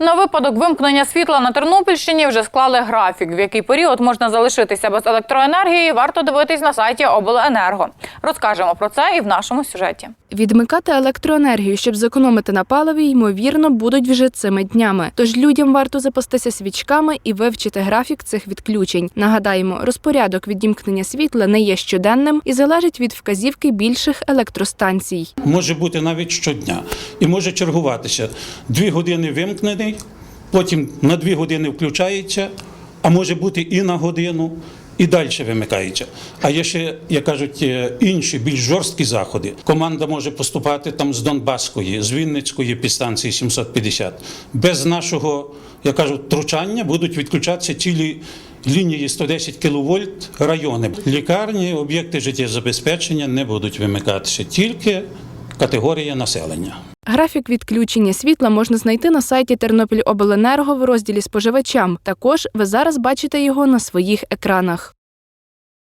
На випадок вимкнення світла на Тернопільщині вже склали графік, в який період можна залишитися без електроенергії. Варто дивитись на сайті Обленерго. Розкажемо про це і в нашому сюжеті. Відмикати електроенергію, щоб зекономити на паливі, ймовірно, будуть вже цими днями. Тож людям варто запастися свічками і вивчити графік цих відключень. Нагадаємо, розпорядок відімкнення світла не є щоденним і залежить від вказівки більших електростанцій. може бути навіть щодня і може чергуватися. Дві години вимкнений, потім на дві години включається, а може бути і на годину. І далі вимикається. А є ще, як кажуть, е, інші більш жорсткі заходи. Команда може поступати там з Донбаської, з Вінницької підстанції 750. Без нашого, я кажу, втручання будуть відключатися цілі лінії 110 кВт райони. Лікарні, об'єкти життєзабезпечення не будуть вимикатися, тільки категорія населення. Графік відключення світла можна знайти на сайті Тернопільобленерго в розділі споживачам. Також ви зараз бачите його на своїх екранах.